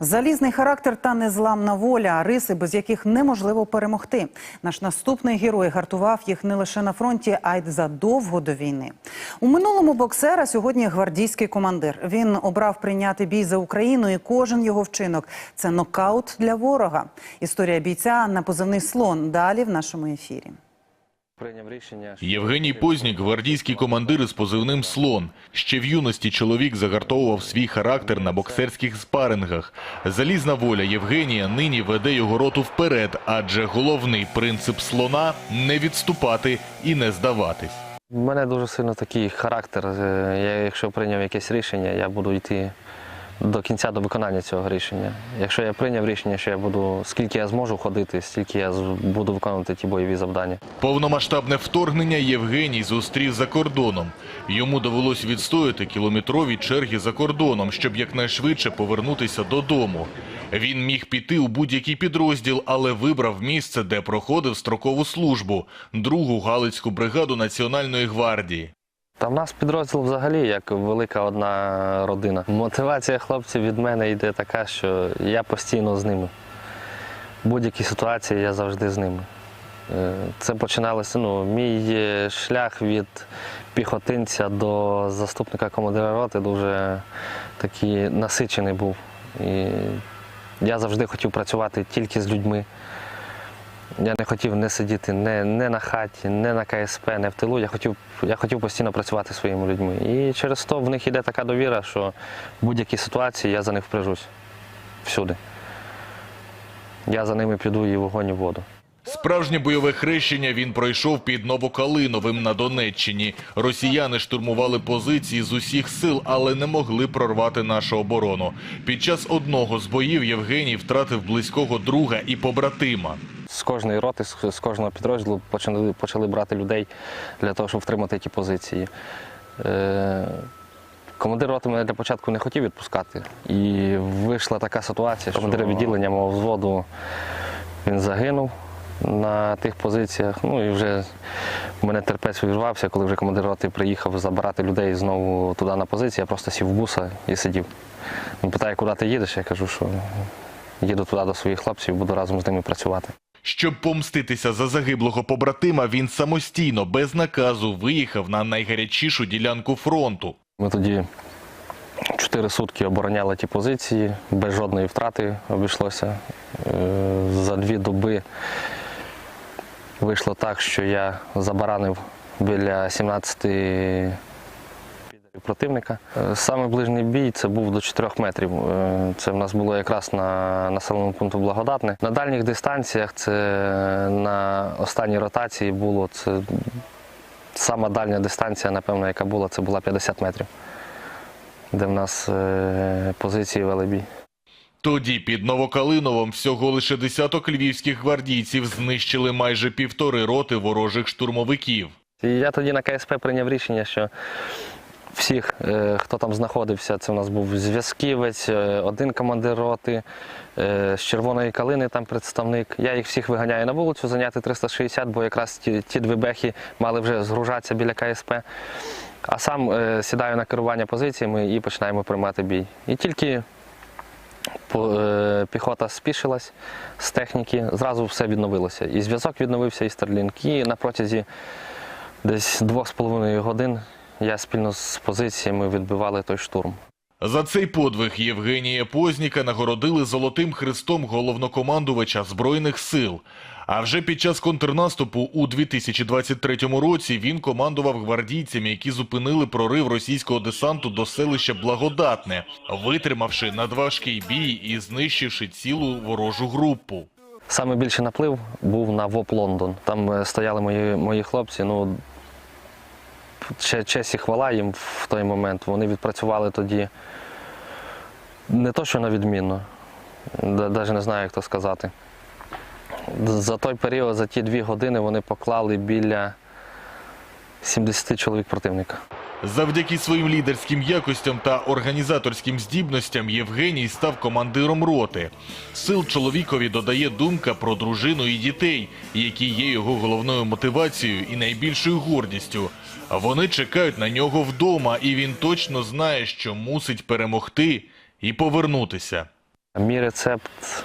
Залізний характер та незламна воля риси, без яких неможливо перемогти. Наш наступний герой гартував їх не лише на фронті, а й задовго до війни. У минулому боксера сьогодні гвардійський командир. Він обрав прийняти бій за Україну, і кожен його вчинок це нокаут для ворога. Історія бійця на позивний слон. Далі в нашому ефірі. Прийняв рішення. Євгеній Познік – гвардійський командир із позивним «Слон». Ще в юності чоловік загартовував свій характер на боксерських спарингах. Залізна воля Євгенія нині веде його роту вперед, адже головний принцип «Слона» – не відступати і не здаватись. У мене дуже сильно такий характер. Е, Я, якщо прийняв якесь рішення, я буду йти до кінця до виконання цього рішення. Якщо я прийняв рішення, що я буду, скільки я зможу ходити, стільки я буду виконувати ті бойові завдання. Повномасштабне вторгнення Євгеній зустрів за кордоном. Йому довелось відстояти кілометрові черги за кордоном, щоб якнайшвидше повернутися додому. Він міг піти у будь-який підрозділ, але вибрав місце, де проходив строкову службу – другу Галицьку бригаду Національної гвардії. Та в нас підрозділ взагалі як велика одна родина. Мотивація хлопців від мене йде така, що я постійно з ними. Будь-якій ситуації я завжди з ними. Е, Це починалося, ну, мій е, шлях від піхотинця до заступника командира роти дуже такий насичений був. І я завжди хотів працювати тільки з людьми. Я не хотів не сидіти не, не на хаті, не на КСП, не в тилу. Я хотів, я хотів постійно працювати зі своїми людьми. І через то в них йде така довіра, що в будь-якій ситуації я за них впряжусь. Всюди. Я за ними піду і вогонь, і в воду. Справжнє бойове хрещення він пройшов під Новокалиновим на Донеччині. Росіяни штурмували позиції з усіх сил, але не могли прорвати нашу оборону. Під час одного з боїв Євгеній втратив близького друга і побратима. З кожної роти, з кожного підрозділу почали, почали брати людей для того, щоб втримати ті позиції. Е, командир роти мене для початку не хотів відпускати. І вийшла така ситуація, що командир відділення мого взводу він загинув на тих позиціях. Ну і вже в мене терпець увірвався, коли вже командир роти приїхав забирати людей знову туди на позиції. Я просто сів в буса і сидів. Він питає, куди ти їдеш? Я кажу, що їду туди до своїх хлопців, буду разом з ними працювати. Щоб помститися за загиблого побратима, він самостійно, без наказу, виїхав на найгарячішу ділянку фронту. Ми тоді чотири сутки обороняли ті позиції, без жодної втрати обійшлося. Е, За дві доби вийшло так, що я забаранив біля 17 підарів противника. Е, Саме ближній бій це був до 4 метрів. Е, Це в нас було якраз на населеному пункту Благодатне. На дальніх дистанціях це на останній ротації було це сама дальня дистанція, напевно, яка була, це була 50 метрів, де в нас е, позиції вели бій. Тоді під Новокалиновом всього лише десяток львівських гвардійців знищили майже півтори роти ворожих штурмовиків. Я тоді на КСП прийняв рішення, що всіх, е, хто там знаходився, це у нас був зв'язківець, е, один командир роти, е, з червоної калини там представник. Я їх всіх виганяю на вулицю, зайняти 360, бо якраз ті, ті дві бехи мали вже згружатися біля КСП. А сам сідаю на керування позиціями і починаємо приймати бій. І тільки піхота спішилась з техніки, зразу все відновилося. І зв'язок відновився, і Старлінк. І на протязі десь двох з половиною годин я спільно з позиціями відбивали той штурм. За цей подвиг Євгенія Позніка нагородили Золотим Хрестом головнокомандувача Збройних сил. А вже під час контрнаступу у 2023 році він командував гвардійцями, які зупинили прорив російського десанту до селища Благодатне, витримавши надважкий бій і знищивши цілу ворожу групу. Саме більший наплив був на ВОП Лондон. Там е, стояли мої, мої хлопці. Ну, честь і хвала їм в той момент. Вони відпрацювали тоді не то, що на відмінно, навіть не знаю, як то сказати. За той період, за ті дві години вони поклали біля 70 чоловік противника. Завдяки своїм лідерським якостям та організаторським здібностям Євгеній став командиром роти. Сил чоловікові додає думка про дружину і дітей, які є його головною мотивацією і найбільшою гордістю. Вони чекають на нього вдома, і він точно знає, що мусить перемогти і повернутися. Мій рецепт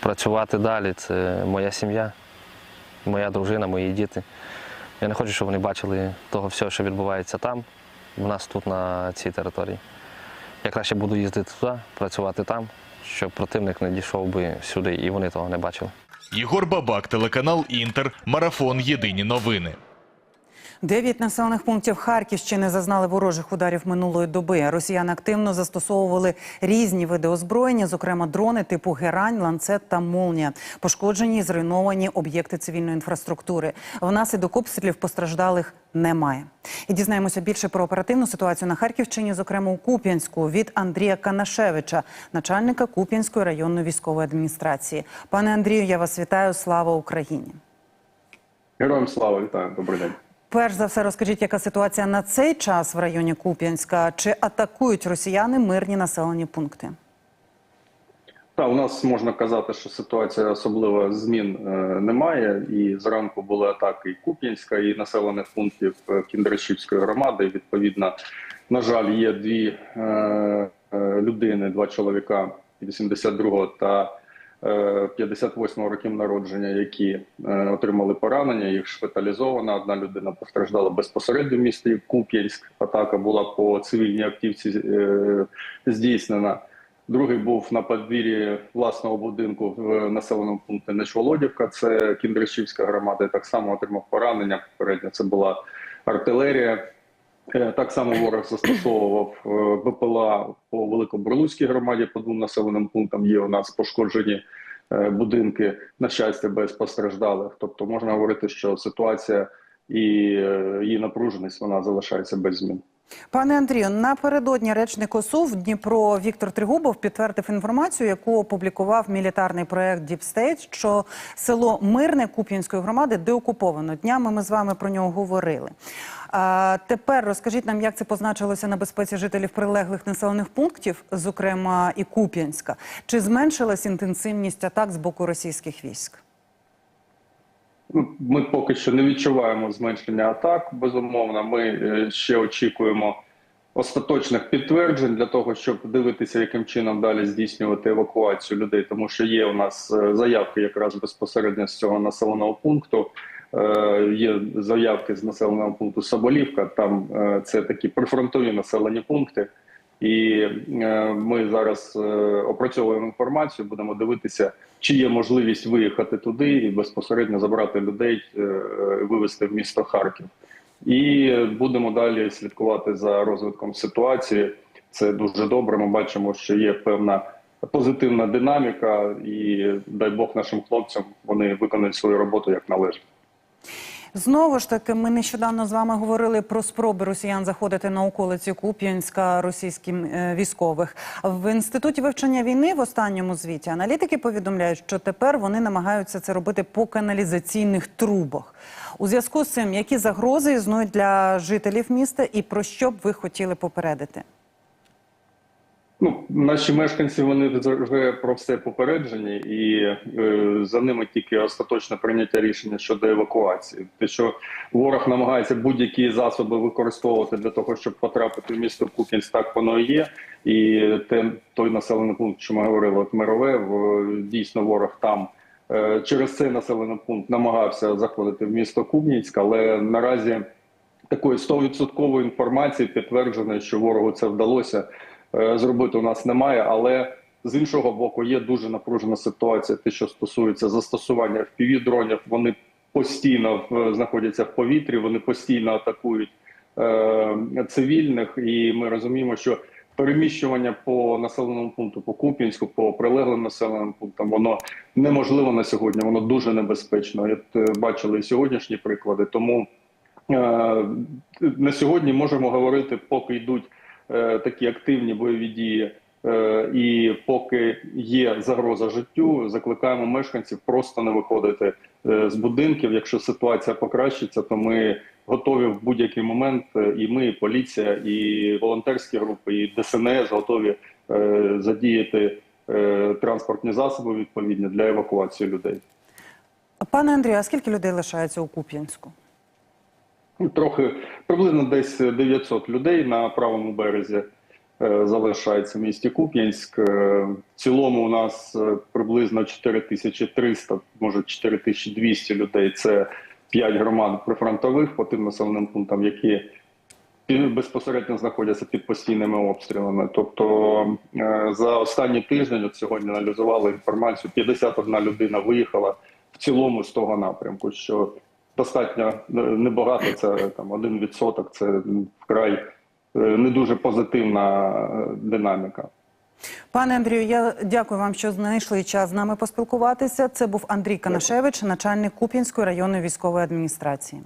працювати далі це моя сім'я, моя дружина, мої діти. Я не хочу, щоб вони бачили того всього, що відбувається там, в нас тут на цій території. Я краще буду їздити туди, працювати там, щоб противник не дійшов би сюди і вони того не бачили. Ігор Бабак, телеканал Інтер, марафон Єдині новини. Дев'ять населених пунктів Харківщини зазнали ворожих ударів минулої доби. Росіяни активно застосовували різні види озброєння, зокрема дрони типу Герань, ланцет та молнія. Пошкоджені і зруйновані об'єкти цивільної інфраструктури. Внаслідок обстрілів постраждалих немає. І дізнаємося більше про оперативну ситуацію на Харківщині, зокрема у Куп'янську, від Андрія Канашевича, начальника Куп'янської районної військової адміністрації. Пане Андрію, я вас вітаю. Слава Україні! Героям слава вітаю, добрий день. Перш за все, розкажіть, яка ситуація на цей час в районі Куп'янська? Чи атакують росіяни мирні населені пункти? Та у нас можна казати, що ситуація особливо змін е, немає. І зранку були атаки і Куп'янська, і населених пунктів е, Кіндрашівської громади. І, Відповідно, на жаль, є дві е, е, людини, два чоловіка 82-го та е, 58-го років народження, які е, отримали поранення. Їх шпиталізовано. Одна людина постраждала безпосередньо в місті Куп'янськ. Атака була по цивільній активці е, здійснена. Другий був на подвір'ї власного будинку в населеному пункті Нечволодівка. Це Кіндрашівська громада. Так само отримав поранення. Попередньо це була артилерія. Е, Так само ворог застосовував е, БПЛА по Великоборлуцькій громаді. По двом населеним пунктам є у нас пошкоджені е, будинки. На щастя, без постраждалих. Тобто можна говорити, що ситуація і її напруженість вона залишається без змін. Пане Андрію, напередодні речник ОСУ Дніпро Віктор Тригубов підтвердив інформацію, яку опублікував мілітарний проект State, що село Мирне Куп'янської громади деокуповано. Днями ми з вами про нього говорили. А тепер розкажіть нам, як це позначилося на безпеці жителів прилеглих населених пунктів, зокрема і Куп'янська. Чи зменшилась інтенсивність атак з боку російських військ? Ну, Ми поки що не відчуваємо зменшення атак. Безумовно, ми е, ще очікуємо остаточних підтверджень для того, щоб дивитися, яким чином далі здійснювати евакуацію людей, тому що є у нас е, заявки якраз безпосередньо з цього населеного пункту. Е, Є заявки з населеного пункту Соболівка. Там е, це такі прифронтові населені пункти. І е, ми зараз опрацьовуємо інформацію, будемо дивитися, чи є можливість виїхати туди і безпосередньо забрати людей, вивезти в місто Харків. І будемо далі слідкувати за розвитком ситуації. Це дуже добре. Ми бачимо, що є певна позитивна динаміка, і дай Бог нашим хлопцям вони виконують свою роботу як належить. Знову ж таки, ми нещодавно з вами говорили про спроби росіян заходити на околиці Куп'янська російським е, військових. В інституті вивчення війни в останньому звіті аналітики повідомляють, що тепер вони намагаються це робити по каналізаційних трубах. У зв'язку з цим, які загрози існують для жителів міста, і про що б ви хотіли попередити? Ну, наші мешканці вони вже про все попереджені, і е, за ними тільки остаточне прийняття рішення щодо евакуації. Те, що ворог намагається будь-які засоби використовувати для того, щоб потрапити в місто Куп'янськ, так воно і є. І те, той населений пункт, що ми говорили, от Мирове, в- дійсно ворог там е, через цей населений пункт намагався заходити в місто Куп'янськ, але наразі такої 100% інформації підтвердженої, що ворогу це вдалося зробити у нас немає. Але з іншого боку, є дуже напружена ситуація. Те, що стосується застосування fpv дронів, вони постійно е, знаходяться в повітрі, вони постійно атакують е, цивільних, і ми розуміємо, що переміщування по населеному пункту, по Куп'янську, по прилеглим населеним пунктам, воно неможливо на сьогодні. Воно дуже небезпечно. От, е, бачили сьогоднішні приклади. Тому е, на сьогодні можемо говорити, поки йдуть е, такі активні бойові дії. е, І поки є загроза життю, закликаємо мешканців просто не виходити е, з будинків. Якщо ситуація покращиться, то ми готові в будь-який момент. е, І ми, і поліція, і волонтерські групи, і ДСНС готові е, задіяти е, транспортні засоби відповідні для евакуації людей. Пане Андрію, а скільки людей лишається у Куп'янську? Ну, Трохи приблизно десь 900 людей на правому березі. е, залишається в місті Куп'янськ. Е, В цілому у нас е, приблизно 4300, може 4200 людей. Це 5 громад прифронтових по тим населеним пунктам, які безпосередньо знаходяться під постійними обстрілами. Тобто е, за останній тиждень, от сьогодні аналізували інформацію, 51 людина виїхала в цілому з того напрямку, що достатньо е, небагато, це там 1%, це вкрай е, не дуже позитивна е, динаміка. Пане Андрію, я дякую вам, що знайшли час з нами поспілкуватися. Це був Андрій Канашевич, начальник Куп'янської районної військової адміністрації.